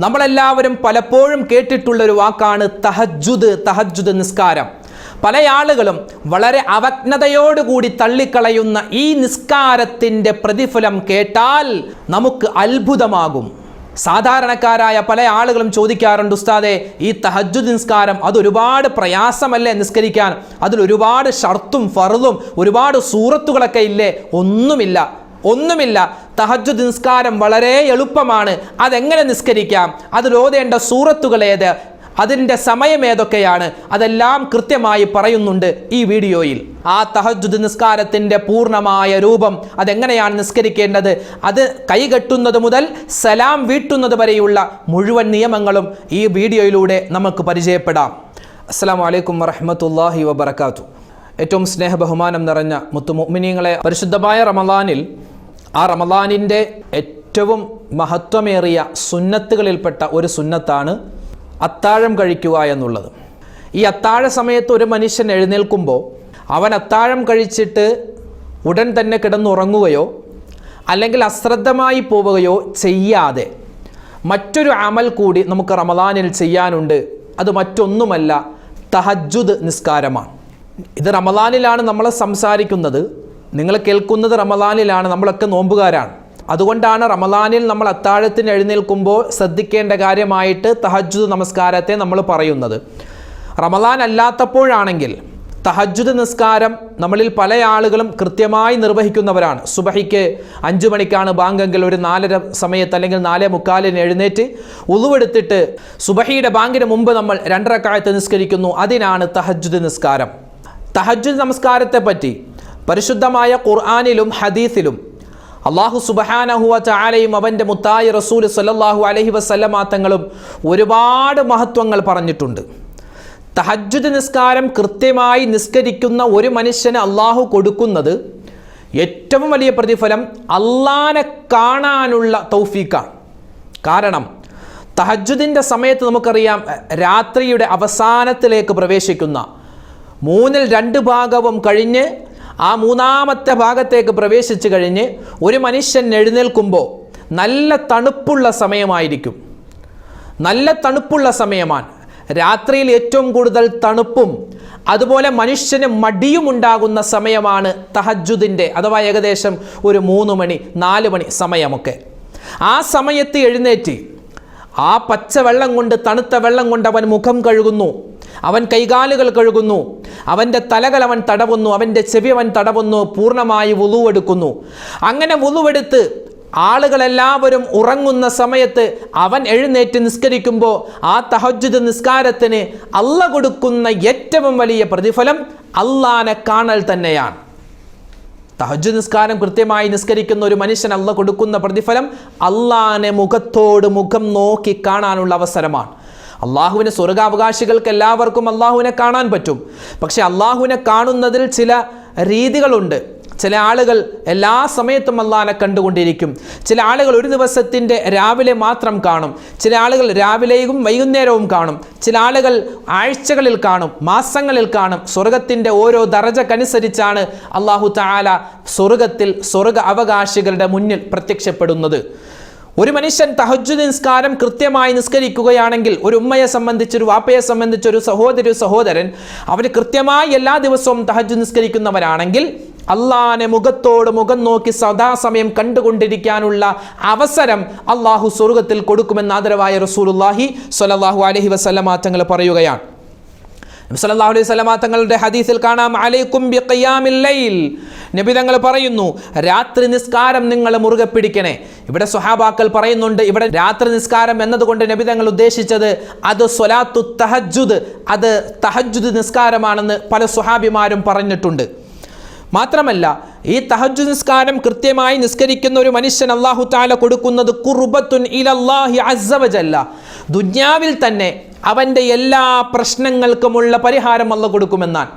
നമ്മളെല്ലാവരും പലപ്പോഴും കേട്ടിട്ടുള്ള ഒരു വാക്കാണ് തഹജുദ് തഹജുദ് നിസ്കാരം. പല ആളുകളും വളരെ അവജ്ഞതയോടുകൂടി തള്ളിക്കളയുന്ന ഈ നിസ്കാരത്തിന്റെ പ്രതിഫലം കേട്ടാൽ നമുക്ക് അത്ഭുതമാകും. സാധാരണക്കാരായ പല ആളുകളും ചോദിക്കാറുണ്ട് ഉസ്താദെ ഈ തഹജുദ് നിസ്കാരം അതൊരുപാട് പ്രയാസമല്ലേ നിസ്കരിക്കാൻ? അതിൽ ഒരുപാട് ഷർത്തും ഫറുതും ഒരുപാട് സൂറത്തുകളൊക്കെ ഇല്ലേ? ഒന്നുമില്ല. ഒന്നുമില്ല. തഹജു നിസ്കാരം വളരെ എളുപ്പമാണ്. അതെങ്ങനെ നിസ്കരിക്കാം? അത് ഓതേണ്ട സൂറത്തുകൾ ഏത്? അതിന്റെ സമയം ഏതൊക്കെയാണ്? അതെല്ലാം കൃത്യമായി പറയുന്നുണ്ട് ഈ വീഡിയോയിൽ. ആ തഹജുദ് നിസ്കാരത്തിന്റെ പൂർണമായ രൂപം അതെങ്ങനെയാണ് നിസ്കരിക്കേണ്ടത്? അത് കൈകെട്ടുന്നത് മുതൽ സലാം വീട്ടുന്നത് വരെയുള്ള മുഴുവൻ നിയമങ്ങളും ഈ വീഡിയോയിലൂടെ നമുക്ക് പരിചയപ്പെടാം. അസ്സാം വലൈക്കും വറഹമത്തല്ലാഹി വബർക്കാത്തു ഏറ്റവും സ്നേഹ ബഹുമാനം നിറഞ്ഞ മുത്തുമുമിനിയങ്ങളെ പരിശുദ്ധമായ റമദാനിൽ ആ റമദാനിന്റെ ഏറ്റവും മഹത്വമേറിയ സുന്നത്തുകളിൽപ്പെട്ട ഒരു സുന്നത്താണ് അത്താഴം കഴിക്കുക എന്നുള്ളത്. ഈ അത്താഴ സമയത്ത് ഒരു മനുഷ്യൻ എഴുന്നേൽക്കുമ്പോൾ അവൻ അത്താഴം കഴിച്ചിട്ട് ഉടൻ തന്നെ കിടന്നുറങ്ങുകയോ അല്ലെങ്കിൽ അശ്രദ്ധമായി പോവുകയോ ചെയ്യാതെ മറ്റൊരു അമൽ കൂടി നമുക്ക് റമദാനിൽ ചെയ്യാനുണ്ട്. അത് മറ്റൊന്നുമല്ല തഹജുദ് നിസ്കാരമാണ്. ഇത് റമദാനിലാണ് നമ്മൾ സംസാരിക്കുന്നത്. നിങ്ങൾ കേൾക്കുന്നത് റമദാനിലാണ് നമ്മളൊക്കെ നോമ്പുകാരാണ്. അതുകൊണ്ടാണ് റമദാനിൽ നമ്മൾ അത്താഴത്തിന് എഴുന്നേൽക്കുമ്പോൾ ശ്രദ്ധിക്കേണ്ട കാര്യമായിട്ട് തഹജുദ് നമസ്കാരത്തെ നമ്മൾ പറയുന്നത്. റമദാൻ അല്ലാത്തപ്പോഴാണെങ്കിൽ തഹജുദ് നിസ്കാരം നമ്മളിൽ പല ആളുകളും കൃത്യമായി നിർവഹിക്കുന്നവരാണ്. സുബഹിക്ക് അഞ്ചു മണിക്കാണ് ബാങ്കെങ്കിൽ ഒരു നാലര സമയത്ത് അല്ലെങ്കിൽ നാലേ മുക്കാലിന് എഴുന്നേറ്റ് ഉളുവെടുത്തിട്ട് സുബഹിയുടെ ബാങ്കിന് മുമ്പ് നമ്മൾ രണ്ടരക്കാലത്ത് നിസ്കരിക്കുന്നു. അതിനാണ് തഹജുദ് നിസ്കാരം. തഹജുദ് നമസ്കാരത്തെ പറ്റി പരിശുദ്ധമായ ഖുർആാനിലും ഹദീസിലും അള്ളാഹു സുബഹാനഹുവ ചാലയും അവന്റെ മുത്തായി റസൂൽ സല്ലല്ലാഹു അലഹി വസല്ലമാത്തങ്ങളും ഒരുപാട് മഹത്വങ്ങൾ പറഞ്ഞിട്ടുണ്ട്. തഹജുദ് നിസ്കാരം കൃത്യമായി നിസ്കരിക്കുന്ന ഒരു മനുഷ്യന് അള്ളാഹു കൊടുക്കുന്നത് ഏറ്റവും വലിയ പ്രതിഫലം അള്ളാനെ കാണാനുള്ള തൗഫീക്കാണ് കാരണം തഹജുദിന്റെ സമയത്ത് നമുക്കറിയാം രാത്രിയുടെ അവസാനത്തിലേക്ക് പ്രവേശിക്കുന്ന മൂന്നിൽ രണ്ട് ഭാഗവും കഴിഞ്ഞ് ആ മൂന്നാമത്തെ ഭാഗത്തേക്ക് പ്രവേശിച്ചു കഴിഞ്ഞ് ഒരു മനുഷ്യൻ എഴുന്നേൽക്കുമ്പോൾ നല്ല തണുപ്പുള്ള സമയമായിരിക്കും. നല്ല തണുപ്പുള്ള സമയമാണ്. രാത്രിയിൽ ഏറ്റവും കൂടുതൽ തണുപ്പും അതുപോലെ മനുഷ്യന് മടിയും ഉണ്ടാകുന്ന സമയമാണ് തഹജുദിന്റെ അഥവാ ഏകദേശം ഒരു മൂന്ന് മണി നാല് മണി സമയമൊക്കെ. ആ സമയത്ത് എഴുന്നേറ്റ് ആ പച്ച വെള്ളം കൊണ്ട് തണുത്ത വെള്ളം കൊണ്ട് അവൻ മുഖം കഴുകുന്നു. അവൻ കൈകാലുകൾ കഴുകുന്നു. അവന്റെ തലകൾ അവൻ തടവുന്നു. അവന്റെ ചെവി അവൻ തടവുന്നു. പൂർണമായി വുളുവെടുക്കുന്നു. അങ്ങനെ വുളുവെടുത്ത് ആളുകളെല്ലാവരും ഉറങ്ങുന്ന സമയത്ത് അവൻ എഴുന്നേറ്റ് നിസ്കരിക്കുമ്പോൾ ആ തഹജ്ജുദ് നിസ്കാരത്തിന് അല്ല കൊടുക്കുന്ന ഏറ്റവും വലിയ പ്രതിഫലം അള്ളാനെ കാണൽ തന്നെയാണ്. തഹജ് നിസ്കാരം കൃത്യമായി നിസ്കരിക്കുന്ന ഒരു മനുഷ്യൻ അല്ല കൊടുക്കുന്ന പ്രതിഫലം അള്ളാനെ മുഖത്തോട് മുഖം നോക്കി കാണാനുള്ള അവസരമാണ്. അള്ളാഹുവിന് സ്വർഗാവകാശികൾക്ക് എല്ലാവർക്കും അള്ളാഹുവിനെ കാണാൻ പറ്റും. പക്ഷെ അള്ളാഹുവിനെ കാണുന്നതിൽ ചില രീതികളുണ്ട്. ചില ആളുകൾ എല്ലാ സമയത്തും അള്ളാഹിനെ കണ്ടുകൊണ്ടിരിക്കും. ചില ആളുകൾ ഒരു ദിവസത്തിന്റെ രാവിലെ മാത്രം കാണും. ചില ആളുകൾ രാവിലെയും വൈകുന്നേരവും കാണും. ചില ആളുകൾ ആഴ്ചകളിൽ കാണും മാസങ്ങളിൽ കാണും. സ്വർഗത്തിന്റെ ഓരോ ദറജക്കനുസരിച്ചാണ് അള്ളാഹു താല സ്വർഗത്തിൽ സ്വർഗ അവകാശികളുടെ മുന്നിൽ പ്രത്യക്ഷപ്പെടുന്നത്. ഒരു മനുഷ്യൻ തഹജു നിസ്കാരം കൃത്യമായി നിസ്കരിക്കുകയാണെങ്കിൽ ഒരു ഉമ്മയെ സംബന്ധിച്ച് ഒരു വാപ്പയെ സംബന്ധിച്ച് ഒരു സഹോദരി സഹോദരൻ അവർ കൃത്യമായി എല്ലാ ദിവസവും തഹജു നിസ്കരിക്കുന്നവരാണെങ്കിൽ അള്ളാനെ മുഖത്തോട് മുഖം നോക്കി സദാസമയം കണ്ടുകൊണ്ടിരിക്കാനുള്ള അവസരം അള്ളാഹു സ്വർഗത്തിൽ കൊടുക്കുമെന്ന് ആദരവായ റസൂലുല്ലാഹി സ്വലല്ലാഹു അലഹി വസ്ലമാ തങ്ങൾ പറയുകയാണ്. അലൈഹി വസല്ലമ തങ്ങളുടെ ഹദീസിൽ കാണാം അലൈക്കും ബിഖിയാമിൽ ലൈൽ. നബി തങ്ങൾ പറയുന്നു രാത്രി നിസ്കാരം നിങ്ങൾ മുറുകെ പിടിക്കണേ. ഇവിടെ സുഹാബാക്കൾ പറയുന്നുണ്ട് ഇവിടെ രാത്രി നിസ്കാരം എന്നതുകൊണ്ട് നബി തങ്ങൾ ഉദ്ദേശിച്ചത് അത് സ്വലാത്തു തഹജുദ് അത് തഹജുദ് നിസ്കാരമാണെന്ന് പല സുഹാബിമാരും പറഞ്ഞിട്ടുണ്ട്. മാത്രമല്ല ഈ തഹജു നിസ്കാരം കൃത്യമായി നിസ്കരിക്കുന്ന ഒരു മനുഷ്യൻ അള്ളാഹു താല കൊടുക്കുന്നത് കുർബത്തുൻ ഇലല്ലാഹി അസ്സവജല്ല ദുന്യാവിൽ തന്നെ അവന്റെ എല്ലാ പ്രശ്നങ്ങൾക്കുമുള്ള പരിഹാരം അല്ല കൊടുക്കുമെന്നാണ്.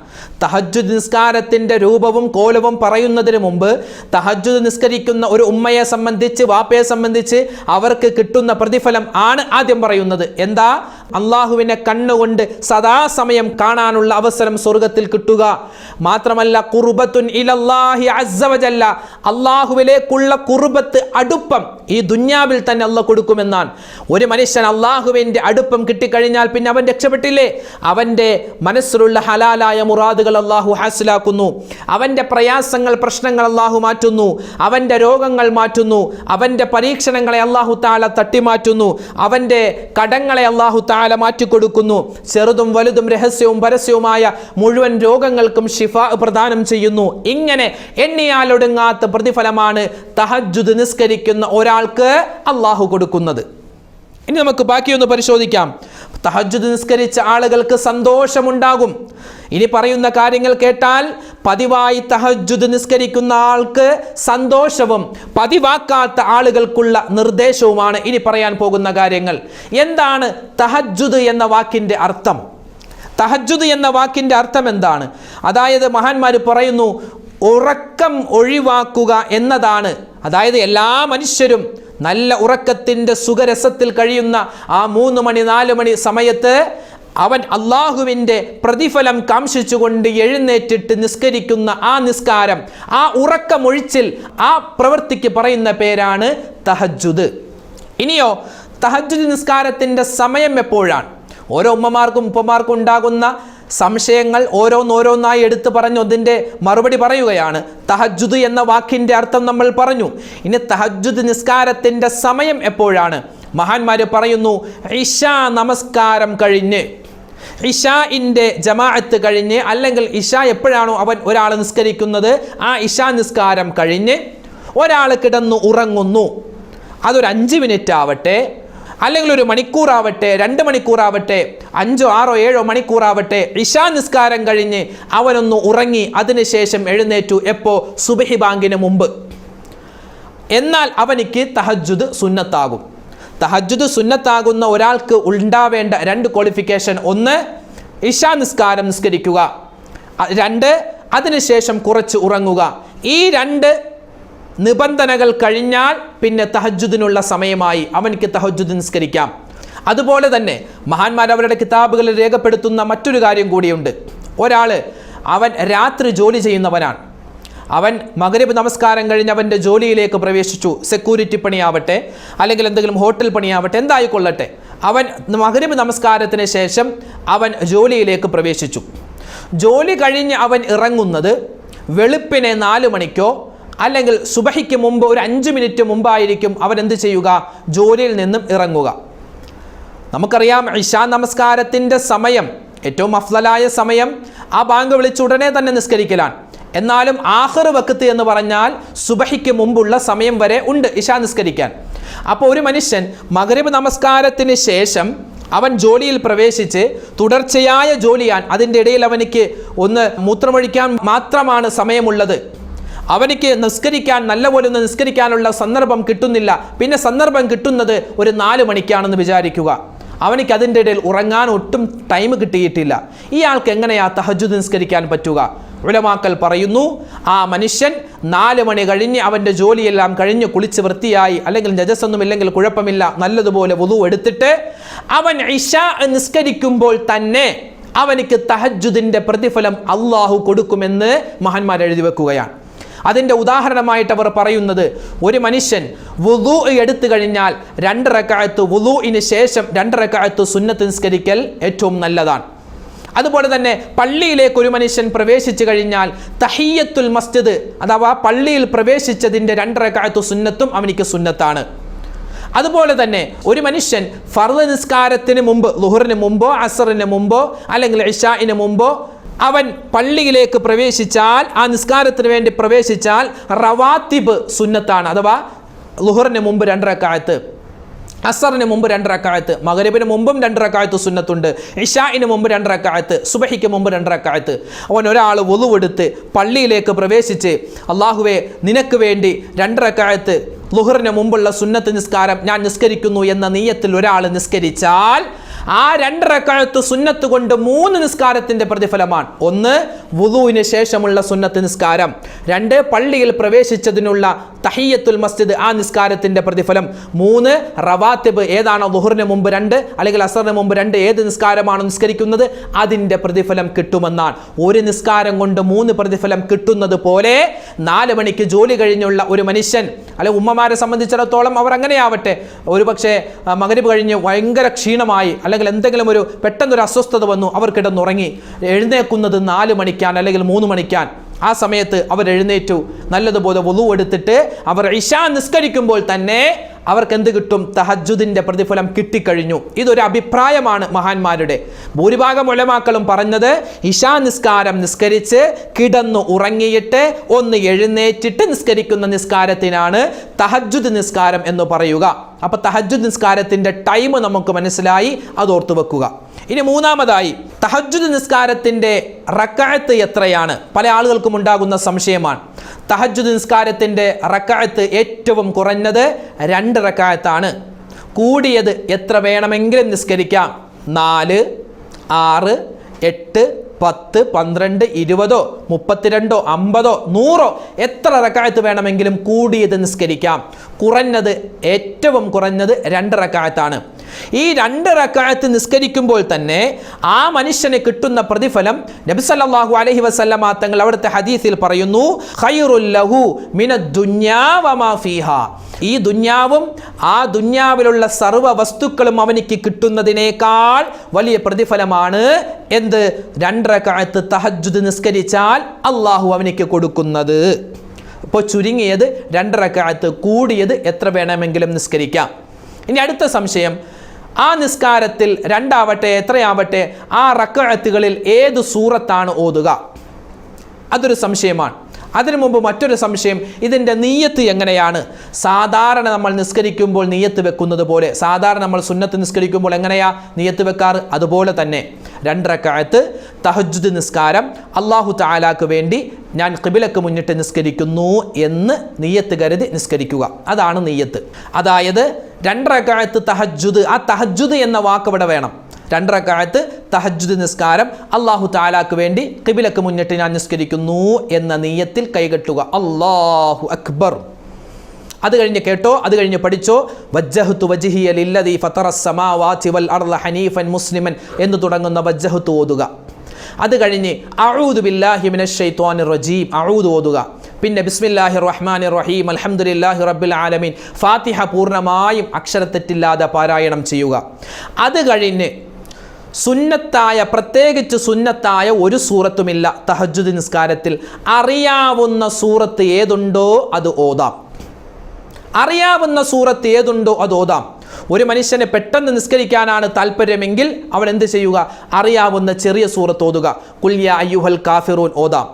തഹജ്ജു നിസ്കാരത്തിന്റെ രൂപവും കോലവും പറയുന്നതിന് മുമ്പ് തഹജ്ജു നിസ്കരിക്കുന്ന ഒരു ഉമ്മയെ സംബന്ധിച്ച് വാപ്പയെ സംബന്ധിച്ച് അവർക്ക് കിട്ടുന്ന പ്രതിഫലം ആണ് ആദ്യം പറയുന്നത്. എന്താ? അള്ളാഹുവിനെ കണ്ണുകൊണ്ട് സദാസമയം കാണാനുള്ള അവസരം സ്വർഗത്തിൽ കിട്ടുക. മാത്രമല്ല കുറുബത്തുൻ ഇലല്ലാഹി അസ്സവജല്ല അള്ളാഹുവിലേക്കുള്ള കുറുബത്ത് അടുപ്പം ഈ ദുന്യാവിൽ തന്നെ അള്ള കൊടുക്കുമെന്നാണ്. ഒരു മനുഷ്യൻ അള്ളാഹുവിന്റെ അടുപ്പം കിട്ടിക്കഴിഞ്ഞാൽ പിന്നെ അവൻ രക്ഷപ്പെട്ടില്ലേ? അവന്റെ മനസ്സിലുള്ള ഹലാലായ മുറാദുകൾ അള്ളാഹു ഹാസിലാക്കുന്നു. അവന്റെ പ്രയാസങ്ങൾ പ്രശ്നങ്ങൾ അള്ളാഹു മാറ്റുന്നു. അവന്റെ രോഗങ്ങൾ മാറ്റുന്നു. അവന്റെ പരീക്ഷണങ്ങളെ അള്ളാഹു താല തട്ടിമാറ്റുന്നു. അവന്റെ കടങ്ങളെ അള്ളാഹു താല മാറ്റിക്കൊടുക്കുന്നു. ചെറുതും വലുതും രഹസ്യവും പരസ്യവുമായ മുഴുവൻ രോഗങ്ങൾക്കും ഷിഫ പ്രദാനം ചെയ്യുന്നു. ഇങ്ങനെ എണ്ണിയാലൊടുങ്ങാത്ത പ്രതിഫലമാണ് തഹജുദ് നിസ്കരിക്കുന്ന ഒരാൾക്ക് അള്ളാഹു കൊടുക്കുന്നത്. ഇനി നമുക്ക് ബാക്കിയൊന്ന് പരിശോധിക്കാം. തഹജുദ് നിസ്കരിച്ച ആളുകൾക്ക് സന്തോഷമുണ്ടാകും. ഇനി പറയുന്ന കാര്യങ്ങൾ കേട്ടാൽ പതിവായി തഹജുദ് നിസ്കരിക്കുന്ന ആൾക്ക് സന്തോഷവും പതിവാക്കാത്ത ആളുകൾക്കുള്ള നിർദ്ദേശവുമാണ് ഇനി പറയാൻ പോകുന്ന കാര്യങ്ങൾ. എന്താണ് തഹജുദ് എന്ന വാക്കിന്റെ അർത്ഥം? തഹജുദ് എന്ന വാക്കിന്റെ അർത്ഥം എന്താണ്? അതായത് മഹാന്മാർ പറയുന്നു ഉറക്കം ഒഴിവാക്കുക എന്നതാണ്. അതായത് എല്ലാ മനുഷ്യരും നല്ല ഉറക്കത്തിന്റെ സുഖരസത്തിൽ കഴിയുന്ന ആ മൂന്ന് മണി നാല് മണി സമയത്ത് അവൻ അള്ളാഹുവിന്റെ പ്രതിഫലം കാംഷിച്ചുകൊണ്ട് എഴുന്നേറ്റിട്ട് നിസ്കരിക്കുന്ന ആ നിസ്കാരം ആ ഉറക്കമൊഴിച്ചിൽ ആ പ്രവൃത്തിക്ക് പറയുന്ന പേരാണ് തഹജുദ് ഇനിയോ തഹജുദ് നിസ്കാരത്തിന്റെ സമയം എപ്പോഴാണ്? ഓരോ ഉമ്മമാർക്കും ഉപ്പമാർക്കും ഉണ്ടാകുന്ന സംശയങ്ങൾ ഓരോന്നോരോന്നായി എടുത്തു പറഞ്ഞു അതിന്റെ മറുപടി പറയുകയാണ്. തഹജുദ് എന്ന വാക്കിന്റെ അർത്ഥം നമ്മൾ പറഞ്ഞു. ഇനി തഹജുദ് നിസ്കാരത്തിന്റെ സമയം എപ്പോഴാണ്? മഹാന്മാർ പറയുന്നു ഇഷ നമസ്കാരം കഴിഞ്ഞ്. ഇഷാഇന്റെ ജമാഅത്ത് കഴിഞ്ഞ് അല്ലെങ്കിൽ ഇഷ എപ്പോഴാണോ അവൻ ഒരാൾ നിസ്കരിക്കുന്നത്? ആ ഇഷ നിസ്കാരം കഴിഞ്ഞ് ഒരാൾ കിടന്നു ഉറങ്ങുന്നു. അതൊരു അഞ്ച് മിനിറ്റ് ആവട്ടെ അല്ലെങ്കിൽ ഒരു മണിക്കൂറാവട്ടെ രണ്ട് മണിക്കൂറാവട്ടെ അഞ്ചോ ആറോ ഏഴോ മണിക്കൂറാവട്ടെ ഇഷാ നിസ്കാരം കഴിഞ്ഞ് അവനൊന്ന് ഉറങ്ങി അതിനുശേഷം എഴുന്നേറ്റു എപ്പോ? സുബഹി ബാങ്കിന് മുമ്പ്. എന്നാൽ അവനിക്ക് തഹജുദ് സുന്നത്താകും. തഹജുദ് സുന്നത്താകുന്ന ഒരാൾക്ക് ഉണ്ടാവേണ്ട രണ്ട് ക്വാളിഫിക്കേഷൻ ഒന്ന് ഇഷാ നിസ്കാരം നിസ്കരിക്കുക. രണ്ട് അതിനുശേഷം കുറച്ച് ഉറങ്ങുക. ഈ രണ്ട് നിബന്ധനകൾ കഴിഞ്ഞാൽ പിന്നെ തഹജുദിനുള്ള സമയമായി അവനിക്ക് തഹജുദ് നിസ്കരിക്കാം. അതുപോലെ തന്നെ മഹാന്മാർ അവരുടെ കിതാബുകളിൽ രേഖപ്പെടുത്തുന്ന മറ്റൊരു കാര്യം കൂടിയുണ്ട്. ഒരാൾ അവൻ രാത്രി ജോലി ചെയ്യുന്നവനാണ്. അവൻ മകരബ് നമസ്കാരം കഴിഞ്ഞ് അവന്റെ ജോലിയിലേക്ക് പ്രവേശിച്ചു. സെക്യൂരിറ്റി പണിയാവട്ടെ അല്ലെങ്കിൽ എന്തെങ്കിലും ഹോട്ടൽ പണിയാവട്ടെ എന്തായിക്കൊള്ളട്ടെ. അവൻ മകരബ് നമസ്കാരത്തിന് ശേഷം അവൻ ജോലിയിലേക്ക് പ്രവേശിച്ചു. ജോലി കഴിഞ്ഞ് അവൻ ഇറങ്ങുന്നത് വെളുപ്പിനെ നാല് മണിക്കോ അല്ലെങ്കിൽ സുബഹിക്ക് മുമ്പ് ഒരു അഞ്ച് മിനിറ്റ് മുമ്പായിരിക്കും അവരെന്ത് ചെയ്യുക? ജോലിയിൽ നിന്നും ഇറങ്ങുക. നമുക്കറിയാം ഇഷാ നമസ്കാരത്തിന്റെ സമയം ഏറ്റവും അഫ്ലലായ സമയം ആ ബാങ്ക് വിളിച്ച ഉടനെ തന്നെ നിസ്കരിക്കലാണ്. എന്നാലും ആഹർ വക്കത്ത് എന്ന് പറഞ്ഞാൽ സുബഹിക്ക് മുമ്പുള്ള സമയം വരെ ഉണ്ട് ഇഷാ നിസ്കരിക്കാൻ. അപ്പോൾ ഒരു മനുഷ്യൻ മകരബ് നമസ്കാരത്തിന് ശേഷം അവൻ ജോലിയിൽ പ്രവേശിച്ച് തുടർച്ചയായ ജോലിയാൻ അതിന്റെ ഇടയിൽ അവനിക്ക് ഒന്ന് മൂത്രമൊഴിക്കാൻ മാത്രമാണ് സമയമുള്ളത്. അവനിക്ക് നിസ്കരിക്കാൻ നല്ലപോലെ ഒന്ന് നിസ്കരിക്കാനുള്ള സന്ദർഭം കിട്ടുന്നില്ല. പിന്നെ സന്ദർഭം കിട്ടുന്നത് ഒരു നാല് മണിക്കാണെന്ന് വിചാരിക്കുക. അവനിക്ക് അതിന്റെ ഇടയിൽ ഉറങ്ങാൻ ഒട്ടും ടൈം കിട്ടിയിട്ടില്ല. ഇയാൾക്ക് എങ്ങനെയാ തഹജുദ് നിസ്കരിക്കാൻ പറ്റുക? ഉലമാക്കൽ പറയുന്നു ആ മനുഷ്യൻ നാല് മണി കഴിഞ്ഞ് അവന്റെ ജോലിയെല്ലാം കഴിഞ്ഞ് കുളിച്ച് വൃത്തിയായി അല്ലെങ്കിൽ നജസ്സൊന്നും ഇല്ലെങ്കിൽ കുഴപ്പമില്ല നല്ലതുപോലെ വുളു എടുത്തിട്ട് അവൻ ഇഷ നിസ്കരിക്കുമ്പോൾ തന്നെ അവനിക്ക് തഹജുദിന്റെ പ്രതിഫലം അള്ളാഹു കൊടുക്കുമെന്ന് മഹാന്മാർ എഴുതി വെക്കുകയാണ്. അതിന്റെ ഉദാഹരണമായിട്ട് അവർ പറയുന്നത് ഒരു മനുഷ്യൻ വുളു എടുത്തു കഴിഞ്ഞാൽ രണ്ട് റക്കായത്ത് വുളുവിന് ശേഷം രണ്ട് റക്കായത്ത് സുന്നത്ത് നിസ്കരിക്കൽ ഏറ്റവും നല്ലതാണ്. അതുപോലെ തന്നെ പള്ളിയിലേക്ക് ഒരു മനുഷ്യൻ പ്രവേശിച്ചു കഴിഞ്ഞാൽ തഹിയത്തുൽ മസ്ജിദ് അഥവാ പള്ളിയിൽ പ്രവേശിച്ചതിന്റെ രണ്ട് റക്കായത്ത് സുന്നത്തും അവനിക്ക് സുന്നത്താണ്. അതുപോലെ തന്നെ ഒരു മനുഷ്യൻ ഫർദ് നിസ്കാരത്തിന് മുമ്പ് ലുഹറിന് മുമ്പോ അസറിന് മുമ്പോ അല്ലെങ്കിൽ ഇഷാഇന് മുമ്പോ അവൻ പള്ളിയിലേക്ക് പ്രവേശിച്ചാൽ ആ നിസ്കാരത്തിന് വേണ്ടി പ്രവേശിച്ചാൽ റവാത്തിബ് സുന്നത്താണ്. അഥവാ ലുഹറിന് മുമ്പ് രണ്ടരക്കാലത്ത് അസറിന് മുമ്പ് രണ്ടരക്കാലത്ത് മകരബിന് മുമ്പും രണ്ടരക്കാലത്ത് സുന്നത്തുണ്ട്. ഇഷായിന് മുമ്പ് രണ്ടരക്കാലത്ത് സുബഹിക്ക് മുമ്പ് രണ്ടരക്കാലത്ത് അവൻ ഒരാൾ ഒതുവെടുത്ത് പള്ളിയിലേക്ക് പ്രവേശിച്ച് അള്ളാഹുവെ നിനക്ക് വേണ്ടി രണ്ടരക്കാലത്ത് ലുഹറിന് മുമ്പുള്ള സുന്നത്ത് നിസ്കാരം ഞാൻ നിസ്കരിക്കുന്നു എന്ന നീയത്തിൽ ഒരാൾ നിസ്കരിച്ചാൽ ആ രണ്ട് റക്കാഴത്ത് സുന്നത്ത് കൊണ്ട് മൂന്ന് നിസ്കാരത്തിന്റെ പ്രതിഫലമാണ്. ഒന്ന് വുദുവിന് ശേഷമുള്ള സുന്നത്ത് നിസ്കാരം. രണ്ട് പള്ളിയിൽ പ്രവേശിച്ചതിനുള്ള തഹിയത്തുൽ മസ്ജിദ് ആ നിസ്കാരത്തിന്റെ പ്രതിഫലം. മൂന്ന് റവാത്തിബ് ഏതാണോ ലുഹറിന് മുമ്പ് രണ്ട് അല്ലെങ്കിൽ അസറിന് മുമ്പ് രണ്ട് ഏത് നിസ്കാരമാണ് നിസ്കരിക്കുന്നത്? അതിന്റെ പ്രതിഫലം കിട്ടുമെന്നാണ്. ഒരു നിസ്കാരം കൊണ്ട് മൂന്ന് പ്രതിഫലം കിട്ടുന്നത് പോലെ നാല് മണിക്ക് ജോലി കഴിഞ്ഞുള്ള ഒരു മനുഷ്യൻ അല്ലെ ഉമ്മമാരെ സംബന്ധിച്ചിടത്തോളം അവർ അങ്ങനെയാവട്ടെ. ഒരു പക്ഷേ മകരവ് കഴിഞ്ഞ് ഭയങ്കര ക്ഷീണമായി അല്ലെങ്കിൽ എന്തെങ്കിലും ഒരു പെട്ടെന്നൊരു അസ്വസ്ഥത വന്നു അവർ കിടന്നുറങ്ങി. എഴുന്നേക്കുന്നത് നാല് മണിക്കാൻ അല്ലെങ്കിൽ മൂന്ന് മണിക്കാൻ. ആ സമയത്ത് അവർ എഴുന്നേറ്റു. നല്ലതുപോലെ വലു എടുത്തിട്ട് അവർ ഇഷ നിസ്കരിക്കുമ്പോൾ തന്നെ അവർക്ക് എന്ത് കിട്ടും? തഹജുദിന്റെ പ്രതിഫലം കിട്ടിക്കഴിഞ്ഞു. ഇതൊരു അഭിപ്രായമാണ് മഹാന്മാരുടെ. ഭൂരിഭാഗം ഉലമാക്കളും പറഞ്ഞത് ഇഷാ നിസ്കാരം നിസ്കരിച്ച് കിടന്നു ഉറങ്ങിയിട്ട് ഒന്ന് എഴുന്നേറ്റിട്ട് നിസ്കരിക്കുന്ന നിസ്കാരത്തിനാണ് തഹജുദ് നിസ്കാരം എന്ന് പറയുക. അപ്പൊ തഹജുദ് നിസ്കാരത്തിന്റെ ടൈം നമുക്ക് മനസ്സിലായി അത് ഓർത്തു വെക്കുക. ഇനി മൂന്നാമതായി തഹജുദ് നിസ്കാരത്തിന്റെ റക്കായത്ത് എത്രയാണ്? പല ആളുകൾക്കും ഉണ്ടാകുന്ന സംശയമാണ്. തഹജുദ് നിസ്കാരത്തിന്റെ റക്കായത്ത് ഏറ്റവും കുറഞ്ഞത് രണ്ട് റക്കായത്താണ് കൂടിയത് എത്ര വേണമെങ്കിലും നിസ്കരിക്കാം? നാല് ആറ് എട്ട് പത്ത് പന്ത്രണ്ട് ഇരുപതോ മുപ്പത്തിരണ്ടോ അമ്പതോ നൂറോ എത്ര റക്കായത്ത് വേണമെങ്കിലും കൂടിയത് നിസ്കരിക്കാം. കുറഞ്ഞത് ഏറ്റവും കുറഞ്ഞത് രണ്ട് റക്കായത്താണ്. ഈ രണ്ട് റക്കായത്ത് നിസ്കരിക്കുമ്പോൾ തന്നെ ആ മനുഷ്യന് കിട്ടുന്ന പ്രതിഫലം നബിസല്ലാഹു അലഹി വസല്ലമ തങ്ങൾ അവിടുത്തെ ഹദീസിൽ പറയുന്നു ഫീഹാ. ഈ ദുന്യാവും ആ ദുന്യാവിലുള്ള സർവ വസ്തുക്കളും അവനിക്ക് കിട്ടുന്നതിനേക്കാൾ വലിയ പ്രതിഫലമാണ്. എന്ത്? രണ്ടരക്കാലത്ത് തഹജുദ് നിസ്കരിച്ചാൽ അള്ളാഹു അവനിക്ക് കൊടുക്കുന്നത്. ഇപ്പോൾ ചുരുങ്ങിയത് രണ്ടരക്കാലത്ത് കൂടിയത് എത്ര വേണമെങ്കിലും നിസ്കരിക്കാം. ഇനി അടുത്ത സംശയം. ആ നിസ്കാരത്തിൽ രണ്ടാവട്ടെ എത്രയാവട്ടെ ആ റക്കായത്തുകളിൽ ഏത് സൂറത്താണ് ഓതുക? അതൊരു സംശയമാണ്. അതിനു മുമ്പ് മറ്റൊരു സംശയം. ഇതിന്റെ നീയത്ത് എങ്ങനെയാണ്? സാധാരണ നമ്മൾ നിസ്കരിക്കുമ്പോൾ നീയത്ത് വെക്കുന്നത് പോലെ സാധാരണ നമ്മൾ സുന്നത്ത് നിസ്കരിക്കുമ്പോൾ എങ്ങനെയാ? നീയത്ത് വെക്കാറ്? അതുപോലെ തന്നെ. രണ്ടരക്കാലത്ത് തഹജുദ് നിസ്കാരം അള്ളാഹു താലാക്ക് വേണ്ടി ഞാൻ കിബിലക്ക് മുന്നിട്ട് നിസ്കരിക്കുന്നു എന്ന് നെയ്യത്ത് കരുതി നിസ്കരിക്കുക. അതാണ് നെയ്യത്ത്. അതായത് രണ്ടരക്കാലത്ത് തഹജുദ് ആ തഹജുദ് എന്ന വാക്ക് ഇവിടെ വേണം. രണ്ടരക്കാലത്ത് തഹജുദ് നിസ്കാരം അള്ളാഹു താലാക്ക് വേണ്ടി കിബിലക്ക് മുന്നിട്ട് ഞാൻ നിസ്കരിക്കുന്നു എന്ന നെയ്യത്തിൽ കൈകെട്ടുക. അള്ളാഹു അക്ബർ. അത് കഴിഞ്ഞ് കേട്ടോ? അത് കഴിഞ്ഞ് പഠിച്ചോ? വജ്ജഹുത്തു വജിഹിയൽ ലില്ലദി ഫത്തറ സമാവാ ചിവൽ അർള ഹനീഫൻ മുസ്ലിമൻ എന്ന് തുടങ്ങുന്ന വജ്ജഹുത്ത് ഓതുക. അത് കഴിഞ്ഞ് ഓതുക. പിന്നെ ബിസ്മില്ലാഹി റഹ്മാൻ റഹീം അലഹമുല്ലാഹി റബ്ബിൽ ആലമീൻ ഫാത്തിഹ പൂർണമായും അക്ഷരത്തെറ്റില്ലാതെ പാരായണം ചെയ്യുക. അത് കഴിഞ്ഞ് സുന്നത്തായ പ്രത്യേകിച്ച് സുന്നത്തായ ഒരു സൂറത്തുമില്ല തഹജുദ് നിസ്കാരത്തിൽ. അറിയാവുന്ന സൂറത്ത് ഏതുണ്ടോ അത് ഓതാം. അറിയാവുന്ന സൂറത്ത് ഏതുണ്ടോ അത് ഓതാം. ഒരു മനുഷ്യനെ പെട്ടെന്ന് നിസ്കരിക്കാനാണ് താല്പര്യമെങ്കിൽ അവൻ എന്ത് ചെയ്യുക? അറിയാവുന്ന ചെറിയ സൂറത്ത് ഓതുക. കുല്യ അയ്യുഹൽ കാഫിറൂൻ ഓതാം.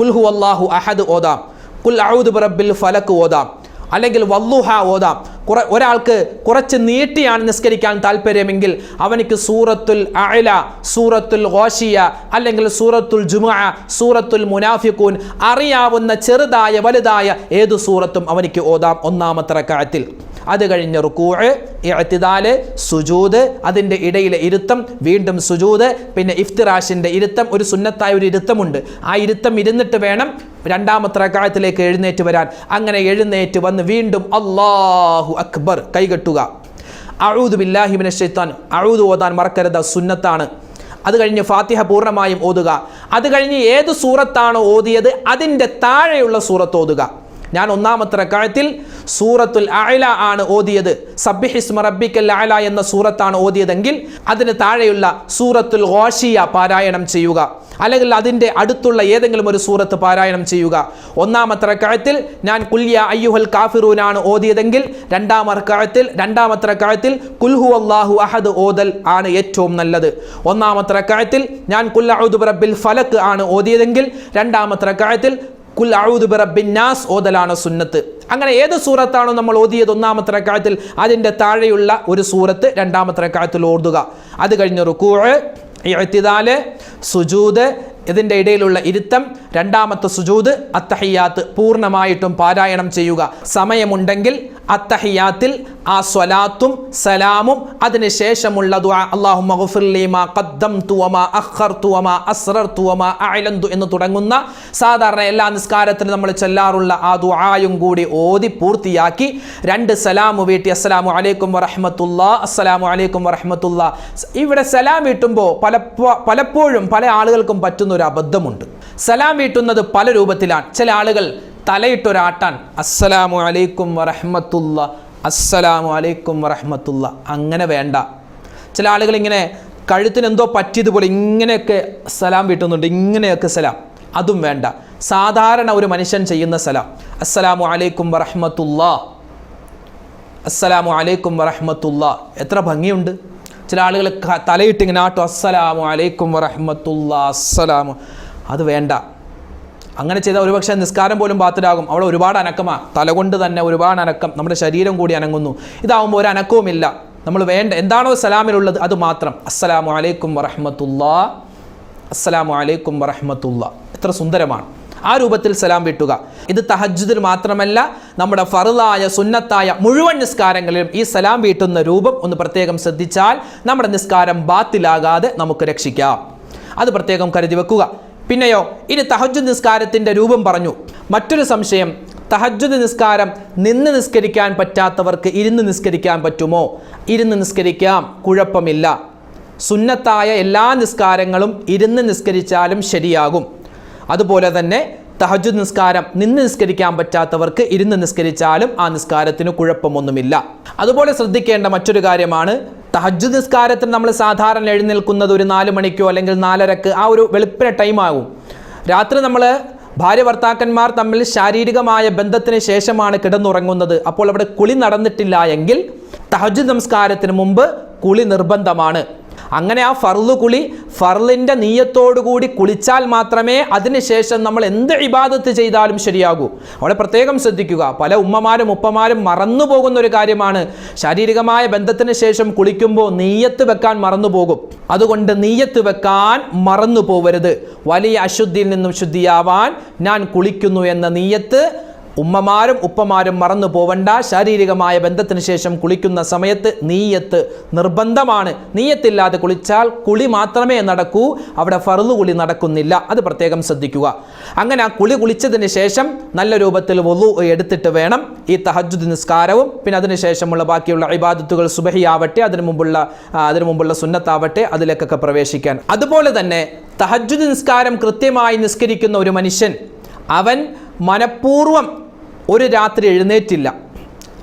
കുൽഹു അള്ളാഹു അഹദ് ഓതാം. കുൽ ഔദ് ബറബിൽ ഫലക്ക് ഓതാം. അല്ലെങ്കിൽ വല്ലുഹ ഓതാം. കുറെ ഒരാൾക്ക് കുറച്ച് നീട്ടിയാണ് നിസ്കരിക്കാൻ താല്പര്യമെങ്കിൽ അവനിക്ക് സൂറത്തുൽ അഅല സൂറത്തുൽ ഓഷിയ അല്ലെങ്കിൽ സൂറത്തുൽ ജുമുഅ സൂറത്തുൽ മുനാഫിഖൂൻ അറിയാവുന്ന ചെറുതായ വലുതായ ഏതു സൂറത്തും അവനിക്ക് ഓതാം ഒന്നാമത്തെ റക്കായത്തിൽ അത് കഴിഞ്ഞ് റുക്കൂഴ് ഇഅ്തിദാൽ സുജൂത് അതിന്റെ ഇടയിലെ ഇരുത്തം വീണ്ടും സുജൂത് പിന്നെ ഇഫ്തിറാഷിന്റെ ഇരുത്തം ഒരു സുന്നത്തായ ഒരു ഇരുത്തമുണ്ട്. ആ ഇരുത്തം ഇരുന്നിട്ട് വേണം രണ്ടാമത്തെ റക്കായത്തിലേക്ക് എഴുന്നേറ്റ് വരാൻ. അങ്ങനെ എഴുന്നേറ്റ് വന്ന് വീണ്ടും അള്ളാഹു അക്ബർ കൈകെട്ടുക. അഴൂദ് ബില്ലാഹിബിനെ ഷെയ്ത്താൻ അഴൂദ് ഓതാൻ മറക്കരുത് സുന്നത്താണ്. അത് കഴിഞ്ഞ് ഫാത്തിഹ പൂർണമായും ഓതുക. അത് കഴിഞ്ഞ് ഏത് സൂറത്താണോ ഓതിയത്? അതിന്റെ താഴെയുള്ള സൂറത്ത് ഓതുക. ഞാൻ ഒന്നാമത്തെ റക്കായത്തിൽ സൂറത്തുൽ അയല ആണ് ഓതിയത്. സബ്ബിഹിസ്മ റബ്ബിക്കൽ അയല എന്ന സൂറത്താണ് ഓതിയതെങ്കിൽ അതിന് താഴെയുള്ള സൂറത്തുൽ ഗോഷിയ പാരായണം ചെയ്യുക. അല്ലെങ്കിൽ അതിന്റെ അടുത്തുള്ള ഏതെങ്കിലും ഒരു സൂറത്ത് പാരായണം ചെയ്യുക. ഒന്നാമത്തെ റക്കായത്തിൽ ഞാൻ കുല്യ അയ്യുഹൽ കാഫിറൂനാണ് ഓതിയതെങ്കിൽ രണ്ടാം റക്കായത്തിൽ രണ്ടാമത്തെ റക്കായത്തിൽ കുൽഹു അള്ളാഹു അഹദ് ഓതൽ ആണ് ഏറ്റവും നല്ലത്. ഒന്നാമത്തെ റക്കായത്തിൽ ഞാൻ കുല്ലഉദ് റബ്ബിൽ ഫലക്ക് ആണ് ഓതിയതെങ്കിൽ രണ്ടാമത്തെ റക്കായത്തിൽ കുൽ ഔദു ബിറബ്ബിൻ നാസ് ഓതലാണ് സുന്നത്ത്. അങ്ങനെ ഏത് സൂറത്താണോ നമ്മൾ ഓതിയത് ഒന്നാമത്തെ റക്കായത്തിൽ അതിന്റെ താഴെയുള്ള ഒരു സൂറത്ത് രണ്ടാമത്തെ റക്കായത്തിൽ ഓതുക. അത് കഴിഞ്ഞ് റുക്കൂഴ് എഴുത്തിതാൽ സുജൂദ് ഇതിന്റെ ഇടയിലുള്ള ഇരുത്തം രണ്ടാമത്തെ സുജൂദ് അത്തഹിയാത്ത് പൂർണമായിട്ടും പാരായണം ചെയ്യുക. സമയമുണ്ടെങ്കിൽ അത്തഹിയാത്തിൽ ആ സ്വലാത്തും സലാമും അതിനുശേഷമുള്ള അഅലന്തു എന്ന് തുടങ്ങുന്ന സാധാരണ എല്ലാ നിസ്കാരത്തിനും നമ്മൾ ചെല്ലാറുള്ള ആ ദുആയും കൂടി ഓതി പൂർത്തിയാക്കി രണ്ട് സലാമു വീട്ടി. അസ്സലാമു അലൈക്കും വറഹ്മത്തുള്ളാ അസ്സലാമു അലൈക്കും വറഹ്മത്തുള്ളാ. ഇവിടെ സലാം വീട്ടുമ്പോൾ പലപ്പോ പലപ്പോഴും പല ആളുകൾക്കും പറ്റുന്ന ഒരു അബദ്ധമുണ്ട്. സലാം വീട്ടുന്നത് പല രൂപത്തിലാണ്. ചില ആളുകൾ തലയിട്ടൊരാട്ടാൻ അസ്സലാമു അലൈക്കും വറഹമത്തുള്ള അസ്സലാമു അലൈക്കും വറഹമത്തുള്ള. അങ്ങനെ വേണ്ട. ചില ആളുകൾ ഇങ്ങനെ കഴുത്തിന് എന്തോ പറ്റിയതുപോലെ ഇങ്ങനെയൊക്കെ സലാം വീട്ടുന്നുണ്ട് ഇങ്ങനെയൊക്കെ സലാം. അതും വേണ്ട. സാധാരണ ഒരു മനുഷ്യൻ ചെയ്യുന്ന സലാം അസ്സലാമു അലൈക്കും വറഹമത്തുള്ള അസ്സലാമു അലൈക്കും വറഹമത്തുള്ള. എത്ര ഭംഗിയുണ്ട്. ചില ആളുകൾ തലയിട്ട് ഇങ്ങനെ ആട്ടോ അസ്സലാമു അലൈക്കും വറഹമത്തുള്ള അസ്സലാമു. അത് വേണ്ട. അങ്ങനെ ചെയ്താൽ ഒരുപക്ഷെ നിസ്കാരം പോലും ബാത്തിലാകും. അവിടെ ഒരുപാട് അനക്കമാണ് തലകൊണ്ട് തന്നെ ഒരുപാട് അനക്കം. നമ്മുടെ ശരീരം കൂടി അനങ്ങുന്നു. ഇതാവുമ്പോൾ ഒരു അനക്കവുമില്ല. നമ്മൾ വേണ്ട. എന്താണോ സലാമിലുള്ളത് അത് മാത്രം. അസ്സലാമു അലൈക്കും വറഹമത്തുള്ള അസ്സലാമു അലൈക്കും വറഹമത്തുള്ള. എത്ര സുന്ദരമാണ്. ആ രൂപത്തിൽ സലാം വിട്ടുക. ഇത് തഹജ്ജുദിൽ മാത്രമല്ല നമ്മുടെ ഫറുതായ സുന്നത്തായ മുഴുവൻ നിസ്കാരങ്ങളിലും ഈ സലാം വീട്ടുന്ന രൂപം ഒന്ന് പ്രത്യേകം ശ്രദ്ധിച്ചാൽ നമ്മുടെ നിസ്കാരം ബാത്തിലാകാതെ നമുക്ക് രക്ഷിക്കാം. അത് പ്രത്യേകം കരുതി വെക്കുക. പിന്നെയോ ഇനി തഹജ്ജുദ് നിസ്കാരത്തിന്റെ രൂപം പറഞ്ഞു. മറ്റൊരു സംശയം തഹജ്ജുദ് നിസ്കാരം നിന്ന് നിസ്കരിക്കാൻ പറ്റാത്തവർക്ക് ഇരുന്ന് നിസ്കരിക്കാൻ പറ്റുമോ? ഇരുന്ന് നിസ്കരിക്കാം കുഴപ്പമില്ല. സുന്നത്തായ എല്ലാ നിസ്കാരങ്ങളും ഇരുന്ന് നിസ്കരിച്ചാലും ശരിയാകും. അതുപോലെ തന്നെ തഹജു നിസ്കാരം നിന്ന് നിസ്കരിക്കാൻ പറ്റാത്തവർക്ക് ഇരുന്ന് നിസ്കരിച്ചാലും ആ നിസ്കാരത്തിന് കുഴപ്പമൊന്നുമില്ല. അതുപോലെ ശ്രദ്ധിക്കേണ്ട മറ്റൊരു കാര്യമാണ് തഹജു നിസ്കാരത്തിന് നമ്മൾ സാധാരണ എഴുന്നേൽക്കുന്നത് ഒരു നാല് മണിക്കോ അല്ലെങ്കിൽ നാലരക്ക് ആ ഒരു വെളുപ്പിന ടൈമാകും രാത്രി നമ്മൾ ഭാര്യ ഭർത്താക്കന്മാർ തമ്മിൽ ശാരീരികമായ ബന്ധത്തിന് ശേഷമാണ് കിടന്നുറങ്ങുന്നത്. അപ്പോൾ അവിടെ കുളി നടന്നിട്ടില്ല എങ്കിൽ തഹജു നമസ്കാരത്തിന് മുമ്പ് കുളി നിർബന്ധമാണ്. അങ്ങനെ ആ ഫർൾ കുളി ഫർളിന്റെ നീയത്തോടുകൂടി കുളിച്ചാൽ മാത്രമേ അതിനുശേഷം നമ്മൾ എന്ത് ഇബാദത്ത് ചെയ്താലും ശരിയാകൂ. അവിടെ പ്രത്യേകം ശ്രദ്ധിക്കുക. പല ഉമ്മമാരും ഉപ്പമാരും മറന്നു പോകുന്ന ഒരു കാര്യമാണ്. ശാരീരികമായ ബന്ധത്തിന് ശേഷം കുളിക്കുമ്പോൾ നീയത്ത് വെക്കാൻ മറന്നു പോകും. അതുകൊണ്ട് നീയത്ത് വെക്കാൻ മറന്നു പോവരുത്. വലിയ അശുദ്ധിയിൽ നിന്നും ശുദ്ധിയാവാൻ ഞാൻ കുളിക്കുന്നു എന്ന നീയത്ത് ഉമ്മമാരും ഉപ്പമാരും മറന്നു പോവണ്ട. ശാരീരികമായ ബന്ധത്തിന് ശേഷം കുളിക്കുന്ന സമയത്ത് നീയത്ത് നിർബന്ധമാണ്. നീയത്തില്ലാതെ കുളിച്ചാൽ കുളി മാത്രമേ നടക്കൂ. അവിടെ ഫറുതു കുളി നടക്കുന്നില്ല. അത് പ്രത്യേകം ശ്രദ്ധിക്കുക. അങ്ങനെ ആ കുളി കുളിച്ചതിന് ശേഷം നല്ല രൂപത്തിൽ വൊലു എടുത്തിട്ട് വേണം. ഈ തഹജുദ് നിസ്കാരവും പിന്നെ അതിന് ശേഷമുള്ള ബാക്കിയുള്ള ഇബാദത്തുകൾ സുബഹിയാവട്ടെ അതിനു മുമ്പുള്ള അതിനു മുമ്പുള്ള സുന്നത്താവട്ടെ അതിലേക്കൊക്കെ പ്രവേശിക്കാൻ. അതുപോലെ തന്നെ തഹജുദ് നിസ്കാരം കൃത്യമായി നിസ്കരിക്കുന്ന ഒരു മനുഷ്യൻ അവൻ മനഃപൂർവം ഒരു രാത്രി എഴുന്നേറ്റില്ല.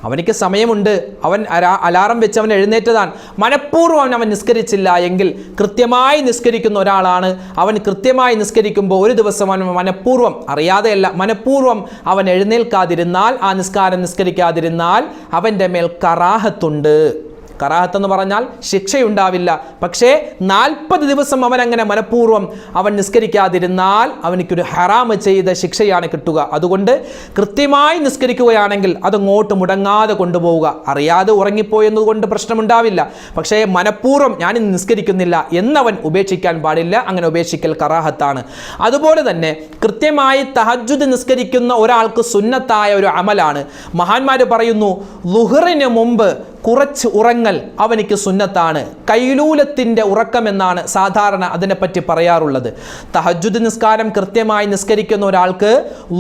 അവനിക്ക് സമയമുണ്ട്. അവൻ അലാ- അലാറം വെച്ച് അവൻ എഴുന്നേറ്റതാണ്. മനഃപൂർവം അവൻ നിസ്കരിച്ചില്ല എങ്കിൽ കൃത്യമായി നിസ്കരിക്കുന്ന ഒരാളാണ്. അവൻ കൃത്യമായി നിസ്കരിക്കുമ്പോൾ ഒരു ദിവസം അവൻ മനഃപൂർവം അറിയാതെയല്ല മനഃപൂർവം അവൻ എഴുന്നേൽക്കാതിരുന്നാൽ ആ നിസ്കാരം നിസ്കരിക്കാതിരുന്നാൽ അവന്റെ മേൽ കറാഹത്തുണ്ട്. കറാഹത്ത് എന്ന് പറഞ്ഞാൽ ശിക്ഷയുണ്ടാവില്ല. പക്ഷേ നാൽപ്പത് ദിവസം അവൻ അങ്ങനെ മനഃപൂർവം അവൻ നിസ്കരിക്കാതിരുന്നാൽ അവനിക്കൊരു ഹറാമ് ചെയ്ത ശിക്ഷയാണ് കിട്ടുക. അതുകൊണ്ട് കൃത്യമായി നിസ്കരിക്കുകയാണെങ്കിൽ അതങ്ങോട്ട് മുടങ്ങാതെ കൊണ്ടുപോവുക. അറിയാതെ ഉറങ്ങിപ്പോയെന്നതുകൊണ്ട് പ്രശ്നമുണ്ടാവില്ല. പക്ഷേ മനഃപൂർവം ഞാൻ നിസ്കരിക്കുന്നില്ല എന്നവൻ ഉപേക്ഷിക്കാൻ പാടില്ല. അങ്ങനെ ഉപേക്ഷിക്കൽ കറാഹത്താണ്. അതുപോലെ തന്നെ കൃത്യമായി തഹജുദ് നിസ്കരിക്കുന്ന ഒരാൾക്ക് സുന്നത്തായ ഒരു അമലാണ്. മഹാന്മാർ പറയുന്നു ലുഹറിന് മുമ്പ് കുറച്ച് ഉറങ്ങൽ അവനിക്ക് സുന്നത്താണ്. കൈലൂലത്തിന്റെ ഉറക്കമെന്നാണ് സാധാരണ അതിനെപ്പറ്റി പറയാറുള്ളത്. തഹജുദ് നിസ്കാരം കൃത്യമായി നിസ്കരിക്കുന്ന ഒരാൾക്ക്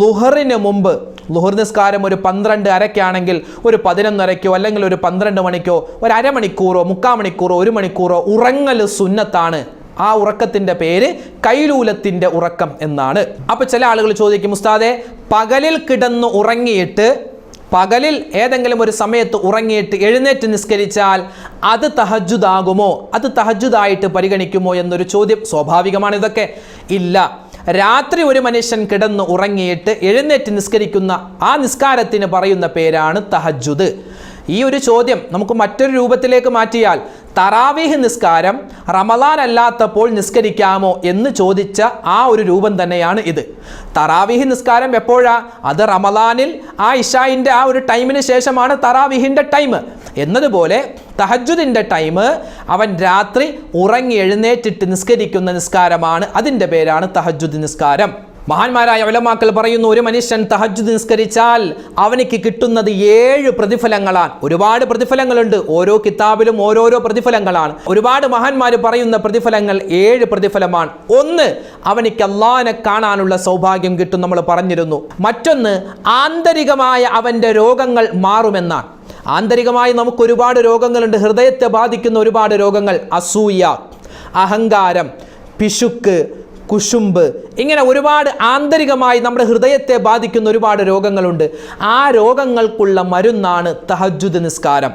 ലുഹറിന് മുമ്പ് ലുഹർ നിസ്കാരം ഒരു പന്ത്രണ്ട് അരയ്ക്കാണെങ്കിൽ ഒരു പതിനൊന്നരയ്ക്കോ അല്ലെങ്കിൽ ഒരു പന്ത്രണ്ട് മണിക്കോ ഒരു അരമണിക്കൂറോ മുക്കാൽ മണിക്കൂറോ ഒരു മണിക്കൂറോ ഉറങ്ങൽ സുന്നത്താണ്. ആ ഉറക്കത്തിന്റെ പേര് കൈലൂലത്തിന്റെ ഉറക്കം എന്നാണ്. അപ്പോൾ ചില ആളുകൾ ചോദിക്കും ഉസ്താദെ പകലിൽ കിടന്ന് ഉറങ്ങിയിട്ട് പകലിൽ ഏതെങ്കിലും ഒരു സമയത്ത് ഉറങ്ങിയിട്ട് എഴുന്നേറ്റ് നിസ്കരിച്ചാൽ അത് തഹജുദാകുമോ അത് തഹജുദായിട്ട് പരിഗണിക്കുമോ എന്നൊരു ചോദ്യം സ്വാഭാവികമാണ് ഇതൊക്കെ. ഇല്ല. രാത്രി ഒരു മനുഷ്യൻ കിടന്ന് ഉറങ്ങിയിട്ട് എഴുന്നേറ്റ് നിസ്കരിക്കുന്ന ആ നിസ്കാരത്തിന് പറയുന്ന പേരാണ് തഹജുദ് ഈ ഒരു ചോദ്യം നമുക്ക് മറ്റൊരു രൂപത്തിലേക്ക് മാറ്റിയാൽ തറാവീഹ് നിസ്കാരം റമദാൻ അല്ലാത്തപ്പോൾ നിസ്കരിക്കാമോ എന്ന് ചോദിച്ച ആ ഒരു രൂപം തന്നെയാണ് ഇത്. തറാവീഹ് നിസ്കാരം എപ്പോഴാ? അത് റമദാനിൽ ആ ഇഷായിന്റെ ആ ഒരു ടൈമിന് ശേഷമാണ് തറാവീഹിന്റെ ടൈം. എന്നതുപോലെ തഹജുദിന്റെ ടൈം അവൻ രാത്രി ഉറങ്ങി എഴുന്നേറ്റിട്ട് നിസ്കരിക്കുന്ന നിസ്കാരമാണ്. അതിന്റെ പേരാണ് തഹജുദ് നിസ്കാരം. മഹാന്മാരായ ഉലമാക്കൾ പറയുന്നു ഒരു മനുഷ്യൻ തഹജ് നിസ്കരിച്ചാൽ അവനിക്ക് കിട്ടുന്നത് ഏഴ് പ്രതിഫലങ്ങളാണ്. ഒരുപാട് പ്രതിഫലങ്ങളുണ്ട്. ഓരോ കിതാബിലും ഓരോരോ പ്രതിഫലങ്ങളാണ്. ഒരുപാട് മഹാന്മാർ പറയുന്ന പ്രതിഫലങ്ങൾ ഏഴ് പ്രതിഫലമാണ്. ഒന്ന് അവനിക്ക് അള്ളാഹിനെ കാണാനുള്ള സൗഭാഗ്യം കിട്ടും നമ്മൾ പറഞ്ഞിരുന്നു. മറ്റൊന്ന് ആന്തരികമായ അവന്റെ രോഗങ്ങൾ മാറുമെന്നാണ്. ആന്തരികമായി നമുക്ക് ഒരുപാട് രോഗങ്ങളുണ്ട്. ഹൃദയത്തെ ബാധിക്കുന്ന ഒരുപാട് രോഗങ്ങൾ അസൂയ അഹങ്കാരം പിശുക്ക് കുശുമ്പ്. ഇങ്ങനെ ഒരുപാട് ആന്തരികമായി നമ്മുടെ ഹൃദയത്തെ ബാധിക്കുന്ന ഒരുപാട് രോഗങ്ങളുണ്ട്. ആ രോഗങ്ങൾക്കുള്ള മരുന്നാണ് തഹജുദ് നിസ്കാരം.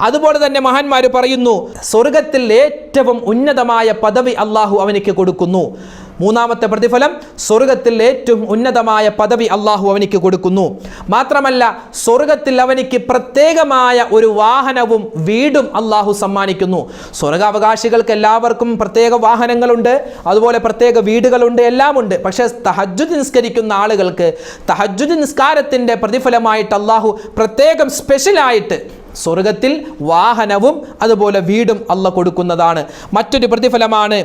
അതുപോലെ തന്നെ മഹാന്മാർ പറയുന്നു സ്വർഗത്തിൽ ഏറ്റവും ഉന്നതമായ പദവി അള്ളാഹു അവനിക്ക് കൊടുക്കുന്നു. മൂന്നാമത്തെ പ്രതിഫലം സ്വർഗത്തിൽ ഏറ്റവും ഉന്നതമായ പദവി അള്ളാഹു അവനിക്ക് കൊടുക്കുന്നു. മാത്രമല്ല സ്വർഗത്തിൽ അവനിക്ക് പ്രത്യേകമായ ഒരു വാഹനവും വീടും അള്ളാഹു സമ്മാനിക്കുന്നു. സ്വർഗാവകാശികൾക്ക് എല്ലാവർക്കും പ്രത്യേക വാഹനങ്ങളുണ്ട് അതുപോലെ പ്രത്യേക വീടുകളുണ്ട് എല്ലാമുണ്ട്. പക്ഷേ തഹജ്ജുദ് നിസ്കരിക്കുന്ന ആളുകൾക്ക് തഹജ്ജുദ് നിസ്കാരത്തിന്റെ പ്രതിഫലമായിട്ട് അള്ളാഹു പ്രത്യേകം സ്പെഷ്യലായിട്ട് സ്വർഗത്തിൽ വാഹനവും അതുപോലെ വീടും അല്ല കൊടുക്കുന്നതാണ്. മറ്റൊരു പ്രതിഫലമാണ്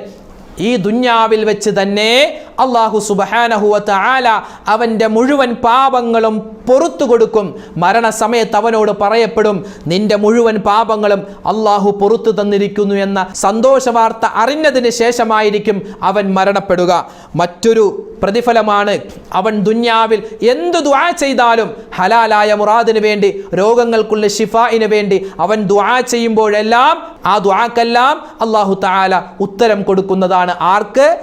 ഈ ദുന്യാവിൽ വെച്ച് തന്നെ അള്ളാഹു സുബഹാനഹുവത്ത ആല അവന്റെ മുഴുവൻ പാപങ്ങളും പൊറത്തു കൊടുക്കും. മരണസമയത്ത് അവനോട് പറയപ്പെടും നിന്റെ മുഴുവൻ പാപങ്ങളും അള്ളാഹു പൊറത്തു തന്നിരിക്കുന്നു എന്ന സന്തോഷ വാർത്ത അറിഞ്ഞതിന് ശേഷമായിരിക്കും അവൻ മരണപ്പെടുക. മറ്റൊരു പ്രതിഫലമാണ്. അവൻ ദുന്യാവിൽ എന്ത് ദ്വാ ചെയ്താലും ഹലാലായ മുറാദിന് വേണ്ടി രോഗങ്ങൾക്കുള്ള ഷിഫായിന് വേണ്ടി അവൻ ദ്വാ ചെയ്യുമ്പോഴെല്ലാം ആ ദ്വാക്കെല്ലാം അള്ളാഹു താല ഉത്തരം കൊടുക്കുന്നതാണ്. ആർക്ക്?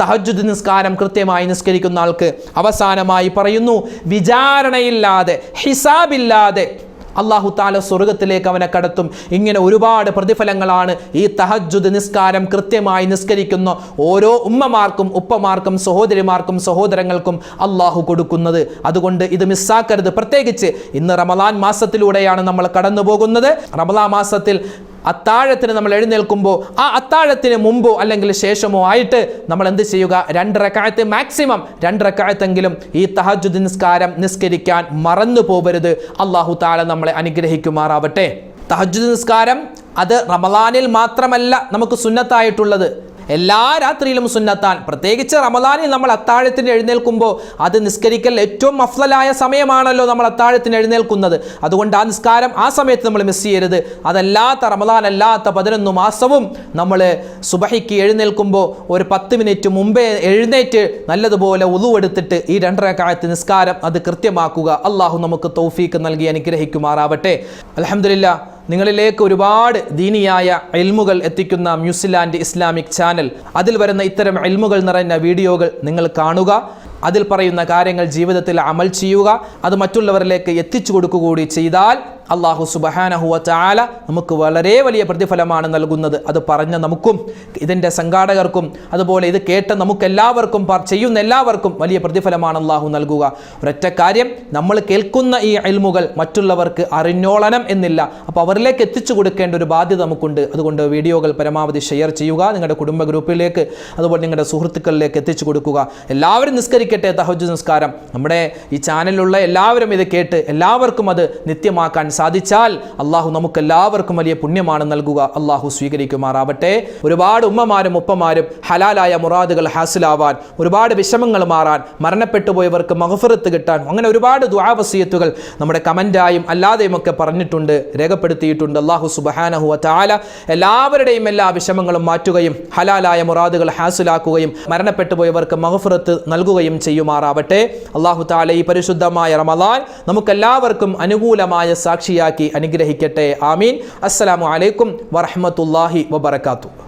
തഹജുദ് നിസ്കാരം കൃത്യമായി നിസ്കരിക്കുന്ന ആൾക്ക്. അവസാനമായി പറയുന്നു വിചാരണയില്ലാതെ ഹിസാബില്ലാതെ അള്ളാഹു താല സ്വർഗത്തിലേക്ക് അവനെ കടത്തും. ഇങ്ങനെ ഒരുപാട് പ്രതിഫലങ്ങളാണ് ഈ തഹജുദ് നിസ്കാരം കൃത്യമായി നിസ്കരിക്കുന്ന ഓരോ ഉമ്മമാർക്കും ഉപ്പമാർക്കും സഹോദരിമാർക്കും സഹോദരങ്ങൾക്കും അള്ളാഹു കൊടുക്കുന്നത്. അതുകൊണ്ട് ഇത് മിസ്സാക്കരുത്. പ്രത്യേകിച്ച് ഇന്ന് റമലാൻ മാസത്തിലൂടെയാണ് നമ്മൾ കടന്നു പോകുന്നത് റമലാ മാസത്തിൽ അത്താഴത്തിന് നമ്മൾ എഴുന്നേൽക്കുമ്പോൾ ആ അത്താഴത്തിന് മുമ്പോ അല്ലെങ്കിൽ ശേഷമോ ആയിട്ട് നമ്മൾ എന്ത് ചെയ്യുക? രണ്ടരക്കാലത്ത് മാക്സിമം രണ്ടരക്കാലത്തെങ്കിലും ഈ തഹജുദ് നിസ്കാരം നിസ്കരിക്കാൻ മറന്നു പോകരുത് അള്ളാഹു താല നമ്മളെ അനുഗ്രഹിക്കുമാറാവട്ടെ. തഹജുദ് നിസ്കാരം അത് റമലാനിൽ മാത്രമല്ല നമുക്ക് സുന്നത്തായിട്ടുള്ളത്. എല്ലാ രാത്രിയിലും സുന്നത്താൻ. പ്രത്യേകിച്ച് റമദാനിൽ നമ്മൾ അത്താഴത്തിന് എഴുന്നേൽക്കുമ്പോൾ അത് നിസ്കരിക്കൽ ഏറ്റവും മഫ്ലലായ സമയമാണല്ലോ നമ്മൾ അത്താഴത്തിന് എഴുന്നേൽക്കുന്നത്. അതുകൊണ്ട് ആ നിസ്കാരം ആ സമയത്ത് നമ്മൾ മിസ് ചെയ്യരുത്. അതല്ലാത്ത റമദാൻ അല്ലാത്ത പതിനൊന്ന് മാസവും നമ്മൾ സുബഹിക്ക് എഴുന്നേൽക്കുമ്പോൾ ഒരു പത്ത് മിനിറ്റ് മുമ്പേ എഴുന്നേറ്റ് നല്ലതുപോലെ ഉളുവെടുത്തിട്ട് ഈ രണ്ടരക്കാലത്ത് നിസ്കാരം അത് കൃത്യമാക്കുക. അള്ളാഹു നമുക്ക് തൗഫീക്ക് നൽകി അനുഗ്രഹിക്കുമാറാവട്ടെ. അലഹമില്ല നിങ്ങളിലേക്ക് ഒരുപാട് ദീനിയായ എൽമുകൾ എത്തിക്കുന്ന ന്യൂസിലാൻഡ് ഇസ്ലാമിക് ചാനൽ. അതിൽ വരുന്ന ഇത്തരം എൽമുകൾ നിറഞ്ഞ വീഡിയോകൾ നിങ്ങൾ കാണുക. അതിൽ പറയുന്ന കാര്യങ്ങൾ ജീവിതത്തിൽ അമൽ ചെയ്യുക. അത് മറ്റുള്ളവരിലേക്ക് എത്തിച്ചു കൊടുക്കുക കൂടി ചെയ്താൽ അള്ളാഹു സുബഹാനഹുവ ചാല നമുക്ക് വളരെ വലിയ പ്രതിഫലമാണ് നൽകുന്നത്. അത് പറഞ്ഞ നമുക്കും ഇതിന്റെ സംഘാടകർക്കും അതുപോലെ ഇത് കേട്ട നമുക്കെല്ലാവർക്കും ചെയ്യുന്ന എല്ലാവർക്കും വലിയ പ്രതിഫലമാണ് അള്ളാഹു നൽകുക. ഒരൊറ്റ കാര്യം നമ്മൾ കേൾക്കുന്ന ഈ അൽമുകൾ മറ്റുള്ളവർക്ക് അറിഞ്ഞോളണം എന്നില്ല. അപ്പോൾ അവരിലേക്ക് എത്തിച്ചു കൊടുക്കേണ്ട ഒരു ബാധ്യത നമുക്കുണ്ട്. അതുകൊണ്ട് വീഡിയോകൾ പരമാവധി ഷെയർ ചെയ്യുക നിങ്ങളുടെ കുടുംബ ഗ്രൂപ്പിലേക്ക് അതുപോലെ നിങ്ങളുടെ സുഹൃത്തുക്കളിലേക്ക് എത്തിച്ചു കൊടുക്കുക. എല്ലാവരും നിസ്കരിക്കട്ടെ തഹജ് നിസ്കാരം. നമ്മുടെ ഈ ചാനലിലുള്ള എല്ലാവരും ഇത് കേട്ട് എല്ലാവർക്കും അത് നിത്യമാക്കാൻ സാധിച്ചാൽ അള്ളാഹു നമുക്കെല്ലാവർക്കും വലിയ പുണ്യമാണ് നൽകുക. അള്ളാഹു സ്വീകരിക്കുമാറാവട്ടെ. ഒരുപാട് ഉമ്മമാരും ഉപ്പമാരും ഹലാലായ മുറാദുകൾ ഹാസിലാവാൻ ഒരുപാട് വിഷമങ്ങൾ മാറാൻ മരണപ്പെട്ടു പോയവർക്ക് മഹഫറത്ത് കിട്ടാൻ അങ്ങനെ ഒരുപാട് ദ്വാവസീയത്തുകൾ നമ്മുടെ കമന്റായും അല്ലാതെയും ഒക്കെ പറഞ്ഞിട്ടുണ്ട് രേഖപ്പെടുത്തിയിട്ടുണ്ട്. അള്ളാഹു സുബഹാനഹു താല എല്ലാവരുടെയും എല്ലാ വിഷമങ്ങളും മാറ്റുകയും ഹലാലായ മുറാദുകൾ ഹാസിലാക്കുകയും മരണപ്പെട്ടു പോയവർക്ക് മഹഫറത്ത് നൽകുകയും ചെയ്യുമാറാവട്ടെ. അള്ളാഹു താല ഈ പരിശുദ്ധമായ റമലാൻ നമുക്കെല്ലാവർക്കും അനുകൂലമായ സാക്ഷിയാക്കി അനുഗ്രഹിക്കട്ടെ. ആമീൻ. അസ്സലാമു അലൈക്കും വറഹ്മത്തുള്ളാഹി വബറകാതുഹു.